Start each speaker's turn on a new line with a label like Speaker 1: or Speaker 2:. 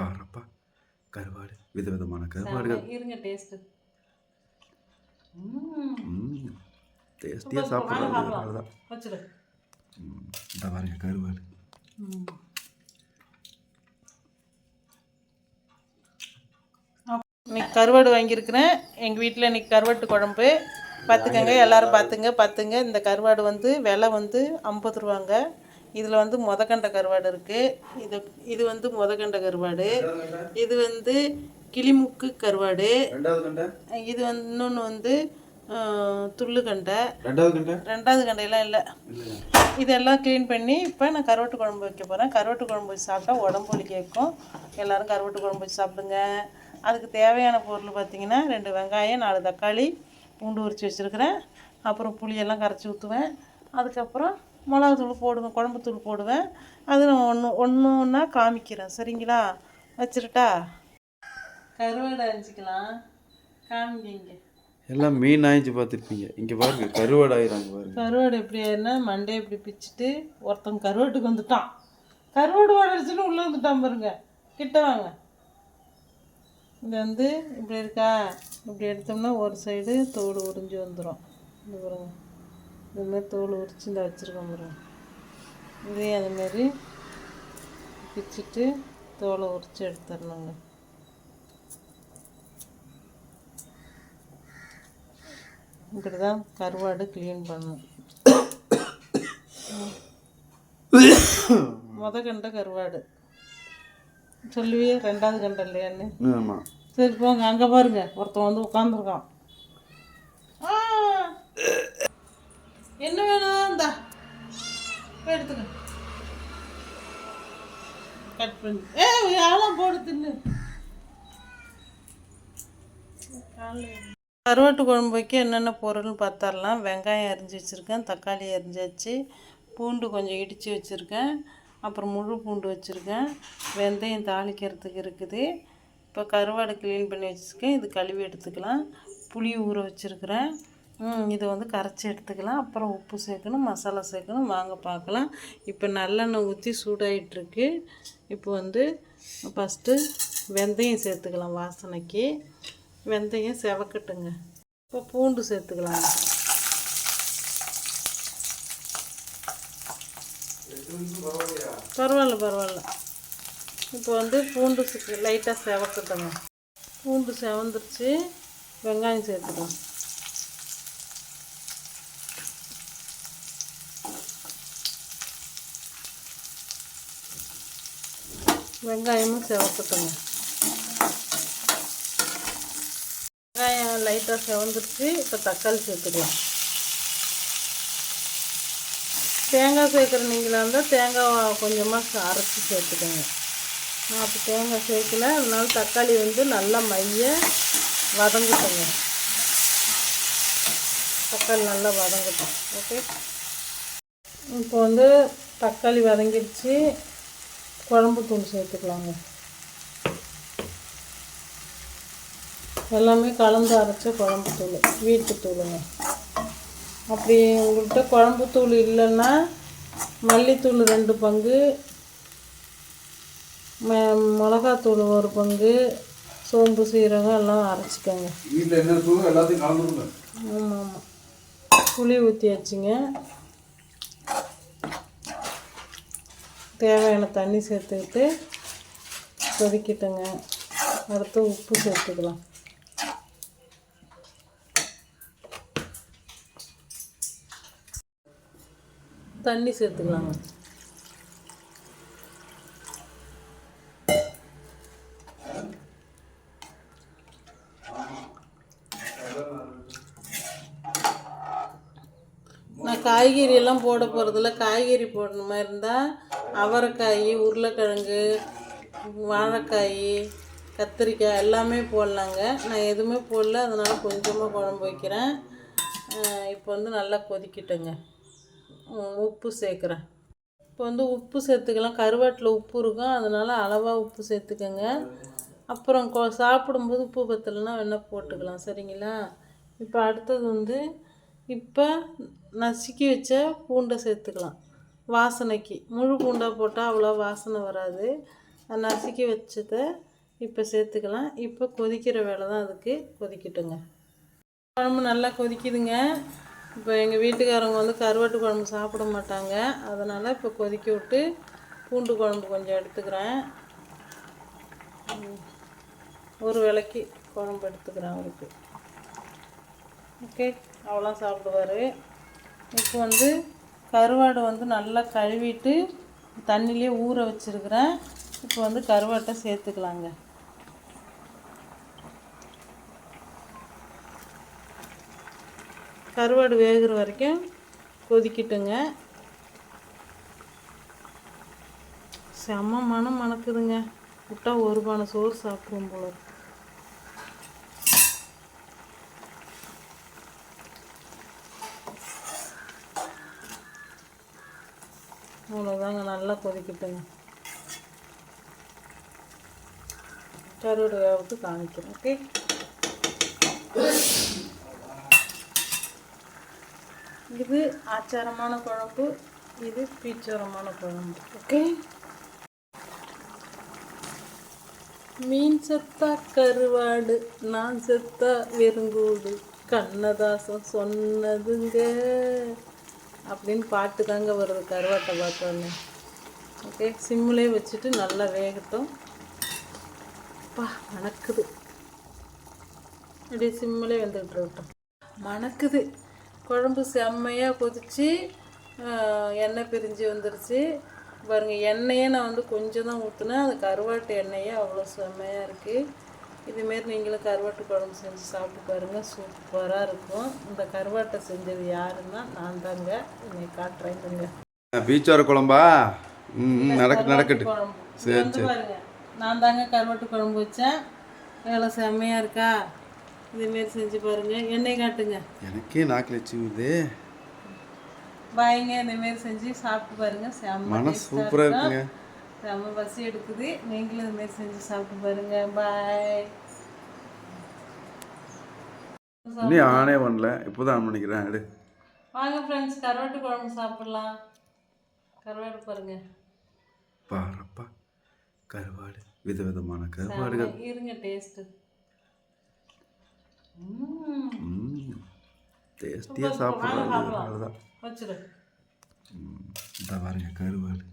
Speaker 1: பாருப்பா கருவாடு விதவிதமான கருவாடுகள்.
Speaker 2: இருங்க டேஸ்ட்டு
Speaker 1: ம் டேஸ்டியாக சாப்பிட்றது இந்த பாருங்க கருவாடு.
Speaker 2: இன்னைக்கு கருவாடு வாங்கியிருக்கிறேன். எங்கள் வீட்டில் இன்னைக்கு கருவாட்டு குழம்பு. பார்த்துக்கங்க எல்லாரும் பார்த்துங்க பார்த்துங்க இந்த கருவாடு வந்து விலை வந்து ஐம்பது ரூபாங்க. இதில் வந்து முதக்கண்ட கருவாடு இருக்குது இது இது வந்து முதக்கண்ட கருவாடு. இது வந்து கிளிமுக்கு கருவாடு. இது வந்து இன்னொன்று வந்து
Speaker 1: ரெண்டாவது கண்டை?
Speaker 2: ரெண்டாவது கண்டையெல்லாம் இல்லை. இதெல்லாம் க்ளீன் பண்ணி இப்போ நான் கருவாட்டு குழம்பு வைக்க போகிறேன் கருவாட்டு குழம்பு வச்சு சாப்பிட்டா உடம்பு வலி கேட்கும். எல்லோரும் கருவாட்டு குழம்பு வச்சு சாப்பிடுங்க. அதுக்கு தேவையான பொருள் பார்த்திங்கன்னா ரெண்டு வெங்காயம் நாலு தக்காளி பூண்டு உரித்து வச்சுருக்கிறேன். அப்புறம் புளியெல்லாம் கரைச்சி ஊற்றுவேன் அதுக்கப்புறம் மிளகாத்தூள் போடுவேன் குழம்புத்தூள் போடுவேன். அது நான் ஒன்று ஒன்று ஒன்றா காமிக்கிறேன். சரிங்களா? வச்சுருட்டா? கருவாடை அரிஞ்சிக்கலாம். காமிக்கிங்க
Speaker 1: எல்லாம் மீன் ஆயிடுச்சு பார்த்துருப்பீங்க. இங்கே பாருங்க கருவாடு ஆயிராங்க பாருங்க.
Speaker 2: கருவாடு எப்படி ஆயிருன்னா மண்டையை இப்படி பிச்சுட்டு ஒருத்தன் கருவாட்டுக்கு வந்துட்டான். கருவாடு வாடடிச்சுன்னு உள்ளே வந்துட்டான் பாருங்க. கிட்ட வாங்க. இது வந்து இப்படி இருக்கா? இப்படி எடுத்தோம்னா ஒரு சைடு தோல் உறிஞ்சி வந்துடும் இது பாருங்க. இந்த மாதிரி தோல் உரிச்சு இந்த வச்சுருக்கோம் பாருங்க இதே அது மாதிரி பிச்சுட்டு தோலை உரிச்சு எடுத்துடணுங்க. இப்படி தான் கருவாடு க்ளீன் பண்ணணும். முத கண்ட கருவாடு. சொல்லுவியே ரெண்டாவது கண்ட இல்லையான்னு? சரி போங்க அங்கே பாருங்க. ஒருத்தன் வந்து உட்காந்துருக்கான் என்ன வேணும் இந்தா. எடுத்துக்க. கட் பண்ணி. ஏ ஆளாம் போடு தின்னு. கருவாட்டு குழம்பு வைக்க என்னென்ன பொருள்னு பார்த்தரலாம் வெங்காயம் அரிஞ்சு வச்சுருக்கேன் தக்காளி அரிஞ்சாச்சு பூண்டு கொஞ்சம் இடித்து வச்சுருக்கேன் அப்புறம் முழு பூண்டு வச்சுருக்கேன். வெந்தயம் தாளிக்கிறதுக்கு இருக்குது. இப்போ கருவாடு க்ளீன் பண்ணி வச்சுருக்கேன். இது கழுவி எடுத்துக்கலாம். புளி ஊற வச்சுருக்கிறேன். இதை வந்து கரைச்சி எடுத்துக்கலாம். அப்புறம் உப்பு சேர்க்கணும் மசாலா சேர்க்கணும். வாங்க பார்க்கலாம். இப்போ நல்லெண்ணெய் ஊற்றி சூடாயிட்ருக்கு இப்போ வந்து ஃபஸ்ட்டு வெந்தயம் சேர்த்துக்கலாம் வாசனைக்கு. வெந்தயம் செவக்கட்டுங்க. இப்போ பூண்டு சேர்த்துக்கலாம். பரவாயில்ல பரவாயில்ல. இப்போ வந்து பூண்டு லைட்டாக செவக்கட்டுங்க. பூண்டு செவந்துருச்சு. வெங்காயம் சேர்த்துக்கலாம். வெங்காயமும் செவக்கட்டுங்க வெங்காயம் லைட்டாக செவந்துருச்சு. இப்போ தக்காளி சேர்த்துக்கலாம். தேங்காய் சேர்க்குற நீங்களாக இருந்தால் தேங்காய் கொஞ்சமாக அரைச்சி சேர்த்துக்கோங்க. நான் அப்போ தேங்காய் சேர்க்கல. அதனால தக்காளி வந்து நல்லா மைய வதங்கட்டுங்க தக்காளி நல்லா வதங்கட்டும். ஓகே இப்போ வந்து தக்காளி வதங்கிடுச்சு. குழம்பு தூள் சேர்த்துக்கலாங்க. எல்லாமே கலந்து அரைச்ச குழம்பு தூள் வீட்டு தூளுங்க. அப்படி உங்கள்கிட்ட குழம்பு தூள் இல்லைன்னா மல்லித்தூள் ரெண்டு பங்கு மிளகாத்தூள் ஒரு பங்கு சோம்பு சீரகம் எல்லாம் அரைச்சிக்கோங்க.
Speaker 1: வீட்டில் என்ன தூளும் எல்லாத்தையும் கலந்துருங்க.
Speaker 2: ஆமாம் ஆமாம். புளி ஊற்றியாச்சுங்க தேவையான தண்ணி சேர்த்துக்கிட்டு கொதிக்கிட்டேங்க. அடுத்து உப்பு சேர்த்துக்கலாம். தண்ணி சேர்த்துக்கலாங்க. காய்கறியெல்லாம் காய்கறி எல்லாம் போட போகிறதில்ல காய்கறி போடணுமா மாதிரி இருந்தால் அவரைக்காய் உருளைக்கிழங்கு வாழைக்காய் கத்திரிக்காய் எல்லாமே போடலாங்க. நான் எதுவுமே போடல அதனால் கொஞ்சமாக குழம்பு வைக்கிறேன். இப்போ வந்து நல்லா கொதிக்கிட்டேங்க. உப்பு சேர்க்குறேன். இப்போ வந்து உப்பு சேர்த்துக்கலாம். கருவாட்டில் உப்பு இருக்கும். அதனால் அளவாக உப்பு சேர்த்துக்கோங்க. அப்புறம் கொ சாப்பிடும்போது உப்பு பத்தலைன்னா வேணால் போட்டுக்கலாம். சரிங்களா? இப்போ அடுத்தது வந்து இப்போ நசுக்கி வச்ச பூண்டை சேர்த்துக்கலாம். வாசனைக்கு. முழு பூண்டாக போட்டால் அவ்வளோ வாசனை வராது. நசுக்கி வச்சதை இப்போ சேர்த்துக்கலாம். இப்போ கொதிக்கிற வேலை தான் அதுக்கு கொதிக்கட்டுங்க. குழம்பு நல்லா கொதிக்குதுங்க. இப்போ எங்கள் வீட்டுக்காரங்க வந்து கருவாட்டு குழம்பு சாப்பிட மாட்டாங்க. அதனால் இப்போ கொதிக்க விட்டு பூண்டு குழம்பு கொஞ்சம் எடுத்துக்கிறேன். ஒரு வேளைக்கு குழம்பு எடுத்துக்கிறேன் அவருக்கு. ஓகே. அவ்வளோ சாப்பிடுவார். இப்போ வந்து கருவாடை வந்து நல்லா கழுவிட்டு தண்ணியிலே ஊற வச்சுருக்கிறேன். இப்போ வந்து கருவாட்டை சேர்த்துக்கலாங்க. கருவாடு வேகிற வரைக்கும் கொதிக்கட்டுங்க. செம்ம மனம் மணக்குதுங்க. விட்டா ஒரு பானை சோறு சாப்பிடும் போல அவ்வளோதாங்க நல்லா கொதிக்கட்டுங்க. கருவாடு வேகத்து காமிக்கிறேன் ஓகே? இது ஆச்சாரமான குழம்பு இது பீச்சாரமான குழம்பு ஓகே? மீன் செத்தா கருவாடு நான் செத்தா வெறுங்கூடு கண்ணதாசன் சொன்னதுங்க. அப்படின்னு பாட்டு தாங்க வருது கருவாட்டை பார்த்தோன்னே ஓகே சிம்மிலே வச்சுட்டு நல்லா வேகட்டும். அப்பா மணக்குது. அப்படியே சிம்மிலே வந்துக்கிட்டு இருக்கட்டும். மணக்குது. குழம்பு செம்மையாக கொதிச்சு எண்ணெய் பிரிஞ்சு வந்துருச்சு. பாருங்கள் எண்ணெயே நான் வந்து கொஞ்சம் தான் ஊற்றுனேன் அது கருவாட்டு எண்ணெயே அவ்வளோ செம்மையாக இருக்குது இதுமாரி நீங்களும் கருவாட்டு குழம்பு செஞ்சு சாப்பிட்டு பாருங்கள் சூப்பராக இருக்கும். இந்த கருவாட்டை செஞ்சது யாருன்னா நான் தாங்க. இன்னைக்கு காட்டுறேங்க
Speaker 1: பீச்சோர குழம்பா? ம் நடக்கு நடக்கட்டு. சரி
Speaker 2: வந்து பாருங்க. நான் தாங்க கருவாட்டு குழம்பு வச்சேன். எவ்வளோ செம்மையாக இருக்கா? இதுமாரி செஞ்சு பாருங்க. எண்ணெய் காட்டுங்க.
Speaker 1: எனக்கே நாக்கில் வச்சுக்குது
Speaker 2: பாய்ங்க இந்தமாரி செஞ்சு சாப்பிட்டு பாருங்க. செம்ம
Speaker 1: சூப்பராக. இருக்குங்க.
Speaker 2: செம்ம பசி எடுக்குது. நீங்களும் இதுமாரி செஞ்சு சாப்பிட்டு பாருங்க. பாய்
Speaker 1: இன்னும் ஆனே பண்ணல. இப்போ தான் ஆன் பண்ணிக்கிறேன். எடு.
Speaker 2: வாங்க ஃப்ரெண்ட்ஸ் கருவாட்டு குழம்பு சாப்பிடலாம். கருவாடு பாருங்க.
Speaker 1: பாருப்பா. கருவாடு. விதவிதமான கருவாடுகள்.
Speaker 2: இருங்க டேஸ்ட்டு
Speaker 1: டேஸ்டியாக சாப்பிட்றது. அவ்வளோதான்
Speaker 2: வச்சிரு.
Speaker 1: இந்த பாருங்க கருவாடு.